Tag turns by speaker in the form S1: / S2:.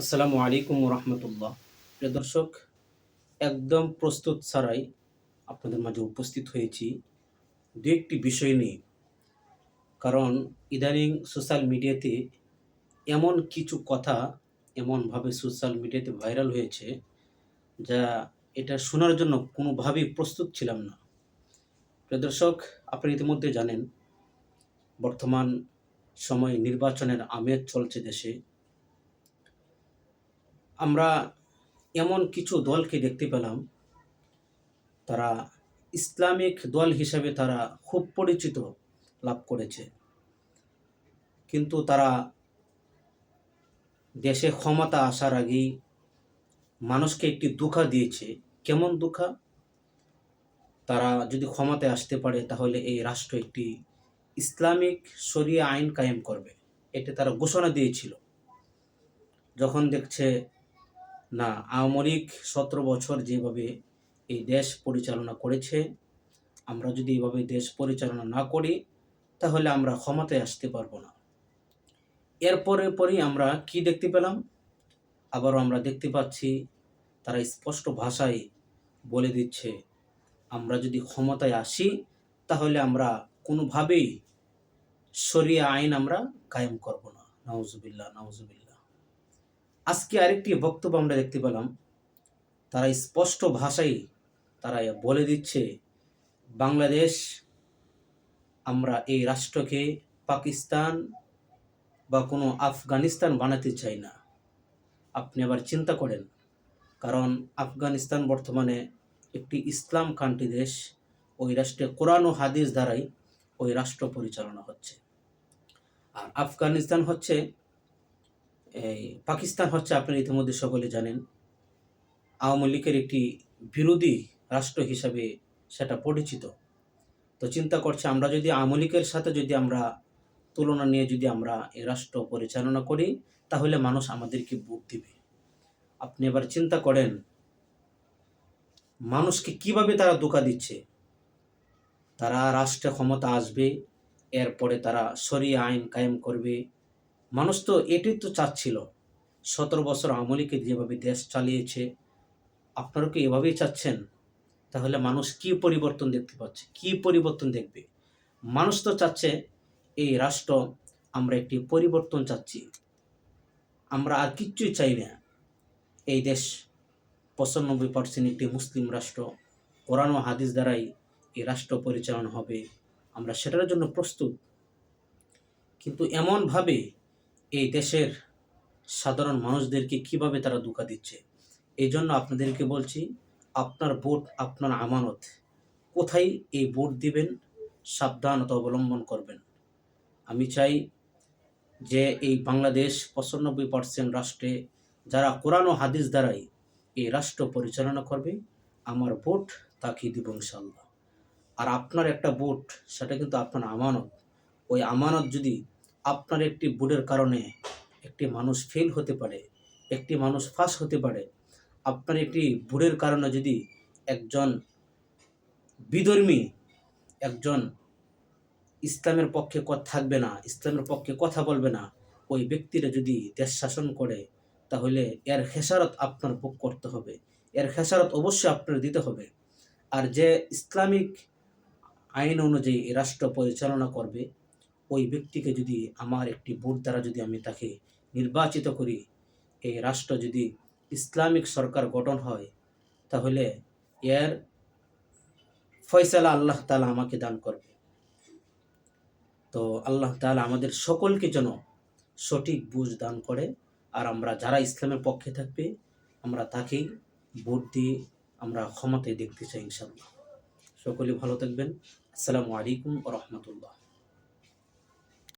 S1: আসসালামু আলাইকুম রহমতুল্লাহ প্রিয় দর্শক, একদম প্রস্তুত ছাড়াই আপনাদের মাঝে উপস্থিত হয়েছি দু একটি বিষয় নিয়ে। কারণ ইদানিং সোশ্যাল মিডিয়াতে এমন কিছু কথা এমনভাবে সোশ্যাল মিডিয়াতে ভাইরাল হয়েছে যা এটা শোনার জন্য কোনোভাবেই প্রস্তুত ছিলাম না। প্রিয় দর্শক আপনি ইতিমধ্যে জানেন, বর্তমান সময়ে নির্বাচনের আমেজ চলছে দেশে। আমরা এমন কিছু দলকে দেখতে পেলাম। তারা ইসলামিক দল হিসাবে তারা খুব পরিচিত লাভ করেছে। কিন্তু তারা দেশে ক্ষমতা আসার আগেই মানুষকে একটি দুঃখা দিয়েছে। কেমন দুঃখা? তারা যদি ক্ষমতায় আসতে পারে, তাহলে এই রাষ্ট্র একটি ইসলামিক শরিয়া আইন কায়েম করবে। এটা তারা ঘোষণা দিয়েছিল। যখন দেখছে না, আওয়ামী লীগ সতেরো বছর যেভাবে এই দেশ পরিচালনা করেছে, আমরা যদি এভাবে দেশ পরিচালনা না করি, তাহলে আমরা ক্ষমতায় আসতে পারব না। এরপরে পরেই আমরা কি দেখতে পেলাম? আবারও আমরা দেখতে পাচ্ছি, তারা স্পষ্ট ভাষায় বলে দিচ্ছে, আমরা যদি ক্ষমতায় আসি, তাহলে আমরা কোনোভাবেই শরিয়া আইন আমরা কায়েম করব না। নওয়াজুবিল্লাহ নওয়াজুবিল্লাহ আজকে আরেকটি বক্তব্য আমরা দেখতে পেলাম। তারা স্পষ্ট ভাষায় তারা বলে দিচ্ছে, বাংলাদেশ, আমরা এই রাষ্ট্রকে পাকিস্তান বা কোনো আফগানিস্তান বানাতে চাই না। আপনি আবার চিন্তা করেন, কারণ আফগানিস্তান বর্তমানে একটি ইসলাম কান্ট্রি দেশ, ওই রাষ্ট্রে কোরআন ও হাদিস দ্বারাই ওই রাষ্ট্র পরিচালনা হচ্ছে। আর আফগানিস্তান হচ্ছে এই পাকিস্তান হচ্ছে আপনারা ইতিমধ্যে সকলে জানেন, আওয়ামী লীগের একটি বিরোধী রাষ্ট্র হিসাবে সেটা পরিচিত। তো চিন্তা করছে, আমরা যদি আওয়ামী লীগের সাথে যদি আমরা তুলনা নিয়ে যদি আমরা এই রাষ্ট্র পরিচালনা করি, তাহলে মানুষ আমাদেরকে ভোট দিবে। আপনি এবার চিন্তা করেন, মানুষকে কীভাবে তারা ধোকা দিচ্ছে? তারা রাষ্ট্রে ক্ষমতা আসবে, এরপরে তারা সরিয়ে আইন কায়েম করবে মানুষ তো এটাই তো চাচ্ছিল। সতেরো বছর আমলিকে যেভাবে দেশ চালিয়েছে, আপনারা কি এভাবেই চাচ্ছেন? তাহলে মানুষ কি পরিবর্তন দেখতে পাচ্ছে? কি পরিবর্তন দেখবে? মানুষ তো চাচ্ছে এই রাষ্ট্র, আমরা একটি পরিবর্তন চাচ্ছি। আমরা আর কিচ্ছুই চাই না। এই দেশ পঁচানব্বই পার্সেন্ট একটি মুসলিম রাষ্ট্র। কোরআন ও হাদিস দ্বারাই এই রাষ্ট্র পরিচালনা হবে। আমরা সেটার জন্য প্রস্তুত। কিন্তু এমনভাবে এই দেশের সাধারণ মানুষদেরকে কীভাবে তারা ধোকা দিচ্ছে? এই জন্য আপনাদেরকে বলছি, আপনার ভোট, আপনার আমানত, কোথায় এই ভোট দিবেন সাবধানতা অবলম্বন করবেন। আমি চাই যে এই বাংলাদেশ পঁচানব্বই পার্সেন্ট রাষ্ট্রে যারা কোরআন ও হাদিস দ্বারাই এই রাষ্ট্র পরিচালনা করবে, আমার ভোট তাকে দিব ইনশাল্লাহ আর আপনার একটা ভোট, সেটা কিন্তু আপনার আমানত। ওই আমানত যদি আপনার একটি ভুলের কারণে একটি মানুষ ফেল হতে পারে, একটি মানুষ ফাঁস হতে পারে। আপনার একটি ভুলের কারণে যদি একজন বিধর্মী, একজন ইসলামের পক্ষে কথা থাকবে না, ইসলামের পক্ষে কথা বলবে না, ওই ব্যক্তিরা যদি দেশ শাসন করে, তাহলে এর খেসারত আপনার ভোগ করতে হবে। এর খেসারত অবশ্যই আপনার দিতে হবে। আর যে ইসলামিক আইন অনুযায়ী রাষ্ট্র পরিচালনা করবে ওই ব্যক্তিকে যদি আমার একটি ভোট দ্বারা যদি আমি তাকে নির্বাচিত করি, এই রাষ্ট্র যদি ইসলামিক সরকার গঠন হয়, তাহলে এর ফয়সালা আল্লাহ তালা আমাকে দান করবে। তো আল্লাহ তালা আমাদের সকলকে যেন সঠিক বুঝ দান করে, আর আমরা যারা ইসলামের পক্ষে থাকবে, আমরা তাকেই ভোট দিয়ে আমরা ক্ষমতায় দেখতে চাই ইনশাল্লাহ সকলে ভালো থাকবেন। আসসালামু আলাইকুম রহমতুল্লাহ।